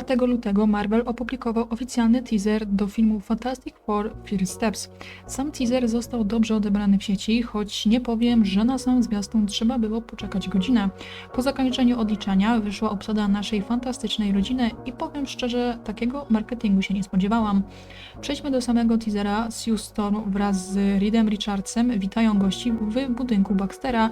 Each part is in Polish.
4 lutego Marvel opublikował oficjalny teaser do filmu Fantastic Four First Steps. Sam teaser został dobrze odebrany w sieci, choć nie powiem, że na sam zwiastun trzeba było poczekać godzinę. Po zakończeniu odliczania wyszła obsada naszej fantastycznej rodziny i powiem szczerze, takiego marketingu się nie spodziewałam. Przejdźmy do samego teasera. Sue Storm wraz z Reedem Richardsem witają gości w budynku Baxtera,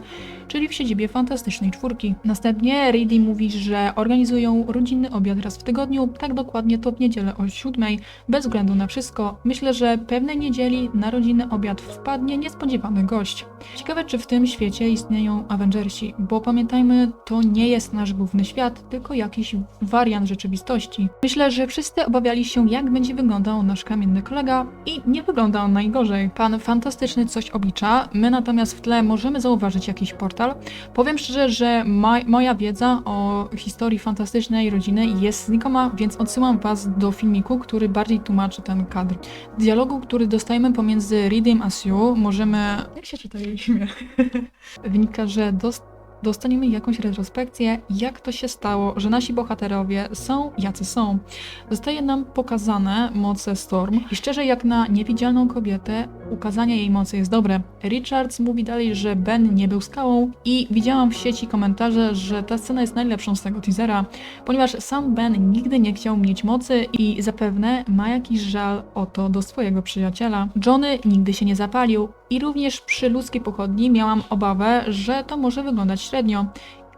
czyli w siedzibie Fantastycznej Czwórki. Następnie Reedy mówi, że organizują rodzinny obiad raz w tygodniu, tak dokładnie to w niedzielę o 7, bez względu na wszystko. Myślę, że pewnej niedzieli na rodzinny obiad wpadnie niespodziewany gość. Ciekawe, czy w tym świecie istnieją Avengersi, bo pamiętajmy, to nie jest nasz główny świat, tylko jakiś wariant rzeczywistości. Myślę, że wszyscy obawiali się, jak będzie wyglądał nasz kamienny kolega i nie wygląda on najgorzej. Pan fantastyczny coś oblicza, my natomiast w tle możemy zauważyć jakiś portal. Powiem szczerze, że moja wiedza o historii fantastycznej rodziny jest znikoma, więc odsyłam Was do filmiku, który bardziej tłumaczy ten kadr. Dialogu, który dostajemy pomiędzy Reedem a Sue, możemy... Jak się czyta jej imię? Wynika, że dos- dostaniemy jakąś retrospekcję, jak to się stało, że nasi bohaterowie są jacy są. Zostaje nam pokazane moce Storm i szczerze jak na niewidzialną kobietę, ukazanie jej mocy jest dobre. Richards mówi dalej, że Ben nie był skałą i widziałam w sieci komentarze, że ta scena jest najlepszą z tego teasera, ponieważ sam Ben nigdy nie chciał mieć mocy i zapewne ma jakiś żal o to do swojego przyjaciela. Johnny nigdy się nie zapalił i również przy ludzkiej pochodni miałam obawę, że to może wyglądać średnio.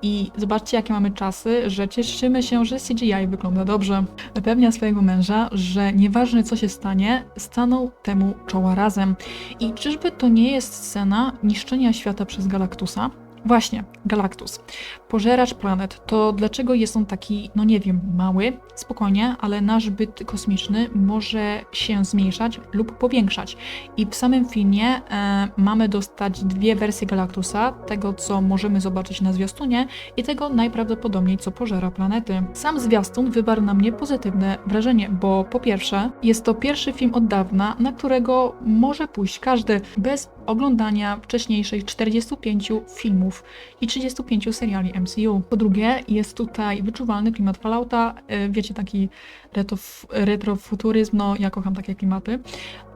I zobaczcie, jakie mamy czasy, że cieszymy się, że CGI wygląda dobrze. Zapewnia swojego męża, że nieważne co się stanie, staną temu czoła razem. I czyżby to nie jest scena niszczenia świata przez Galactusa? Właśnie, Galactus. Pożeracz planet. To dlaczego jest on taki, no nie wiem, mały? Spokojnie, ale nasz byt kosmiczny może się zmniejszać lub powiększać. I w samym filmie e, mamy dostać dwie wersje Galactusa, tego co możemy zobaczyć na zwiastunie i tego najprawdopodobniej co pożera planety. Sam zwiastun wywarł na mnie pozytywne wrażenie, bo po pierwsze jest to pierwszy film od dawna, na którego może pójść każdy bez oglądania wcześniejszych 45 filmów i 35 seriali MCU. Po drugie jest tutaj wyczuwalny klimat Fallouta, e, wiecie taki retrof- retrofuturyzm, no ja kocham takie klimaty.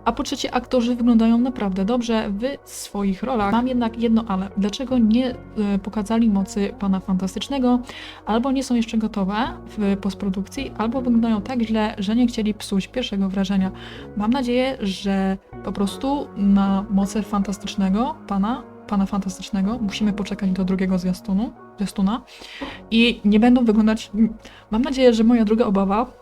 A po trzecie, aktorzy wyglądają naprawdę dobrze w swoich rolach. Mam jednak jedno ale. Dlaczego nie e, pokazali mocy pana fantastycznego, albo nie są jeszcze gotowe w postprodukcji, albo wyglądają tak źle, że nie chcieli psuć pierwszego wrażenia. Mam nadzieję, że po prostu na moce fantastycznego pana, pana fantastycznego musimy poczekać do drugiego zwiastunu, zwiastuna i nie będą wyglądać. Mam nadzieję, że moja druga obawa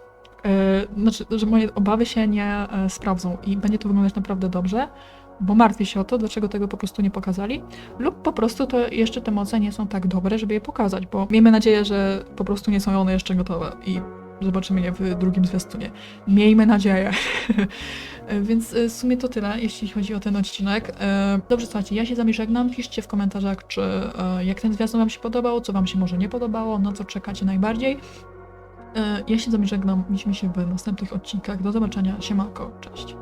znaczy, że moje obawy się nie e, sprawdzą i będzie to wyglądać naprawdę dobrze, bo martwię się o to, dlaczego tego po prostu nie pokazali, lub po prostu to jeszcze te moce nie są tak dobre, żeby je pokazać, bo miejmy nadzieję, że po prostu nie są one jeszcze gotowe i zobaczymy je w drugim zwiastunie. Miejmy nadzieję. E, Więc e, w sumie to tyle, jeśli chodzi o ten odcinek. E, Dobrze, słuchajcie, ja się z wami żegnam. Piszcie w komentarzach, czy e, jak ten zwiastun wam się podobał, co wam się może nie podobało, na co czekacie najbardziej. E, Ja się z żegnam. Widzimy się w następnych odcinkach. Do zobaczenia. Siemanko. Cześć.